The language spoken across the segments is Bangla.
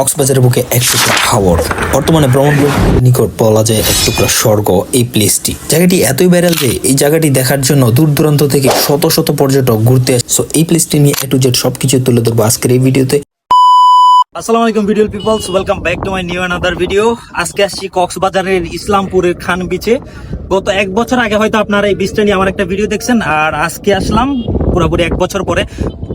কক্সবাজারের বুকে এক টুকরা হাওর। বর্তমানে ভ্রমণ নিকট বলা যায় এক টুকরা স্বর্গ এই প্লেসটি জায়গাটি এতই ভাইরাল যে এই জায়গাটি দেখার জন্য দূর দূরান্ত থেকে শত শত পর্যটক ঘুরতে আসে সো এই প্লেসটি নিয়ে এ টু জেড সবকিছু তুলে ধরবো আজকের এই ভিডিওতে আসসালামু আলাইকুম video peoples welcome back to my new video আজকে আসছি কক্সবাজারের ইসলামপুরের খান বিচে গত এক বছর আগে হয়তো আপনারা এই বিচটা নিয়ে আমার একটা ভিডিও দেখছেন। আর আজকে আসলাম পুরোপুরি এক বছর পরে।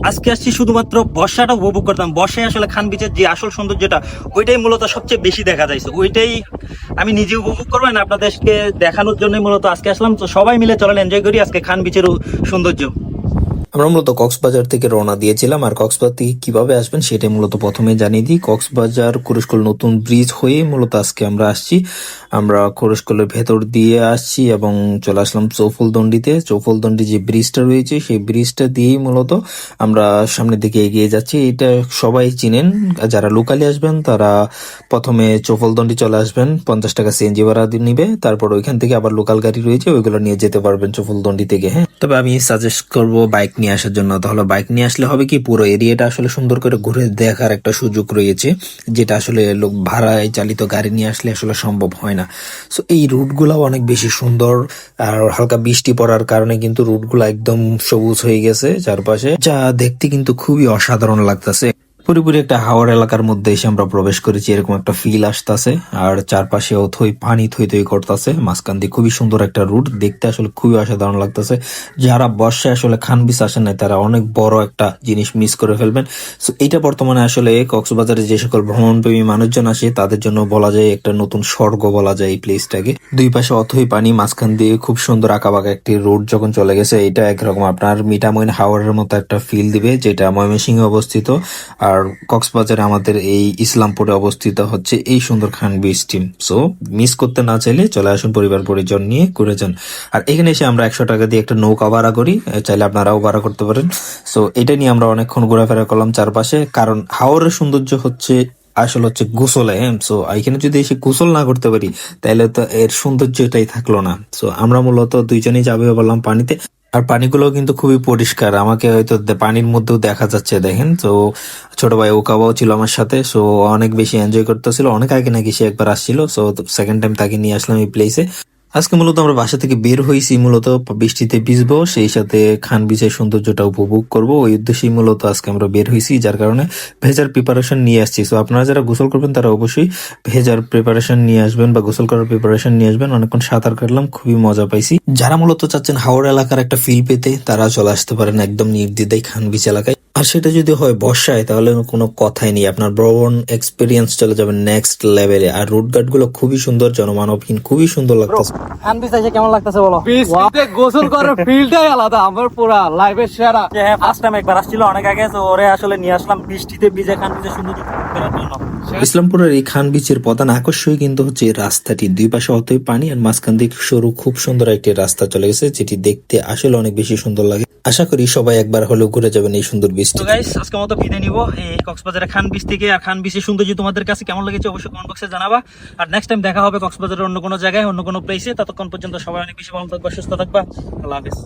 আজকে আসছি শুধুমাত্র বর্ষাটা উপভোগ করতাম। বর্ষায় আসলে খান বিচের যে আসল সৌন্দর্যটা, ওইটাই মূলত সবচেয়ে বেশি দেখা যাইছে। ওইটাই আমি নিজে উপভোগ করব আপনাদেরকে দেখানোর জন্যই মূলত আজকে আসলাম। তো সবাই মিলে চলেন এনজয় করি আজকে খান বিচের সৌন্দর্য। আমরা মূলত কক্সবাজার থেকে রওনা দিয়েছিলাম, আর কক্সবাজার থেকে কীভাবে আসবেন সেটাই মূলত প্রথমে জানিয়ে দিই। কক্সবাজার কুরুশকল নতুন ব্রিজ হয়ে মূলত আজকে আমরা আসছি। আমরা কুরুশকলের ভেতর দিয়ে আসছি এবং চলে আসলাম চৌফুলদন্ডিতে চৌফুলদন্ডি যে ব্রিজটা রয়েছে, সেই ব্রিজটা দিয়েই মূলত আমরা সামনের দিকে এগিয়ে যাচ্ছি। এটা সবাই চিনেন, যারা লোকালি আসবেন তারা প্রথমে চৌফুলদন্ডি চলে আসবেন, পঞ্চাশ টাকা সিএনজি ভাড়া নিবে, তারপর ওইখান থেকে আবার লোকাল গাড়ি রয়েছে, ওইগুলো নিয়ে যেতে পারবেন চৌফুলদন্ডি থেকে হ্যাঁ। তবে আমি সাজেস্ট করব বাইক নিয়ে আসার জন্য। তাহলে বাইক নিয়ে আসলে হবে কি? পুরো এরিয়াটা আসলে সুন্দর করে ঘুরে দেখার একটা সুযোগ রয়েছে, যেটা আসলে লোক ভাড়ায় চালিত গাড়ি নিয়ে আসলে আসলে সম্ভব হয় না। সো এই রুটগুলো অনেক বেশি সুন্দর, আর হালকা বৃষ্টি পড়ার কারণে কিন্তু রুটগুলো একদম সবুজ হয়ে গেছে চারপাশে, যা দেখতে কিন্তু খুবই অসাধারণ লাগতেছে। পুরোপুরি একটা হাওড় এলাকার মধ্যে এসে আমরা প্রবেশ করেছি, এরকম একটা ফিল আসতেছে। আর চারপাশে থই পানি থই থই করতেছে। মাঝখান দিয়ে খুবই সুন্দর একটা রুট দেখতে আসলে খুবই অসাধারণ লাগতেছে। যারা বর্ষায় আসলে খানবিস আসেন না তারা অনেক বড় একটা জিনিস মিস করে ফেলবেন। সো এটা বর্তমানে আসলে কক্সবাজারে যে সকল ভ্রমণপ্রেমী মানুষজন আসে, তাদের জন্য বলা যায় একটা নতুন স্বর্গ বলা যায় এই প্লেসটাকে দুই পাশে অথই পানি, মাঝখান দিয়ে খুব সুন্দর আঁকাবাঁকা একটি রোড যখন চলে গেছে, এটা একরকম আপনার মিটামইন হাওয়ারের মতো একটা ফিল দিবে, যেটা ময়মনসিংহে অবস্থিত। আর কক্সবাজারে আমাদের এই ইসলামপুরে অবস্থিত হচ্ছে এই সুন্দর খান বিচ টিম সো মিস করতে না চাইলে চলে আসুন পরিবার পরিজন নিয়ে ঘুরে যান। আর এখানে এসে আমরা একশো টাকা দিয়ে একটা নৌকা ভাড়া করি। চাইলে আপনারাও ভাড়া করতে পারেন। সো এটা নিয়ে আমরা অনেকক্ষণ ঘোরাফেরা করলাম চারপাশে। কারণ হাওরের সৌন্দর্য হচ্ছে, আসলে হচ্ছে গোসলে হ্যাঁ? সো এখানে যদি এসে গোসল না করতে পারি তাহলে তো এর সৌন্দর্যটাই থাকল না। সো আমরা মূলত দুইজনেই যাবে বললাম পানিতে। আর পানিগুলো কিন্তু খুবই পরিষ্কার। আমাকে হয়তো পানির মধ্যেও দেখা যাচ্ছে, দেখেন। তো ছোট ভাই ওকাবাও ছিল আমার সাথে সো অনেক বেশি এনজয় করতেছিল। অনেক আগে নাকি সে একবার আসছিল সো সেকেন্ড টাইম তাকে নিয়ে আসলাম এই প্লেসে আজকে মূলত আমরা বাসা থেকে বের হয়েছি মূলত বৃষ্টিতে ভিজবো, সেই সাথে খান বিচের সৌন্দর্যটা উপভোগ করব। ওই উদ্দেশ্যেই মূলত আজকে আমরা বের হয়েছি যার কারণে ভেজার প্রিপারেশন নিয়ে আসছি। তো আপনারা যারা গোসল করবেন, তারা অবশ্যই ভেজার প্রিপারেশন নিয়ে আসবেন বা গোসল করার প্রিপারেশন নিয়ে আসবেন। অনেকক্ষণ সাঁতার কাটলাম, খুবই মজা পাইছি। যারা মূলত চাচ্ছেন হাওড় এলাকার একটা ফিল পেতে, তারা চলে আসতে পারেন একদম নির্দ্বিধায় খান বিচ এলাকায়। আর সেটা যদি হয় বর্ষায় তাহলে কোনো কথাই নেই। আপনার ভ্রমণ এক্সপিরিয়েন্স চলে যাবে নেক্সট লেভেলে আর রুট গার্ডগুলো খুবই সুন্দর জনমানবহীন খুবই সুন্দর লাগতেছে। খান বিচ এসে কেমন লাগতেছে বলো? গোসল করার ফিলটাই আলাদা আমার পুরা লাইফের সেরা। হ্যাঁ ফার্স্ট টাইম একবার আসছিল অনেক আগে তো ওরে আসলে নিয়ে আসলাম বৃষ্টিতে ভিজে খান বিচের সুন্দর করার জন্য। ইসলামপুরের এই খান বিচের প্রধান আকর্ষণই কিন্তু হচ্ছে রাস্তাটি। দুই পাশে অতই পানি আর মাঝখান দিয়ে সরু খুব সুন্দর একটি রাস্তা চলে গেছে, যেটি দেখতে আসলে অনেক বেশি সুন্দর লাগে। আশা করি সবাই একবার হলেও ঘুরে যাবেন এই সুন্দর বীজটি আজকের মতো বিদায় নিব। এই কক্সবাজারের খান বিচ থেকে আর খান বিচের সৌন্দর্য তোমাদের কাছে কেমন লেগেছে অবশ্যই কমেন্ট বক্সে জানাবা। আর নেক্সট টাইম দেখা হবে কক্সবাজারের অন্য কোনো জায়গায়, অন্য কোনো প্লেসে ততক্ষণ পর্যন্ত সবাই অনেক বেশি ভালো থাকবা, সুস্থ থাকবা। আল্লাহ হাফিজ।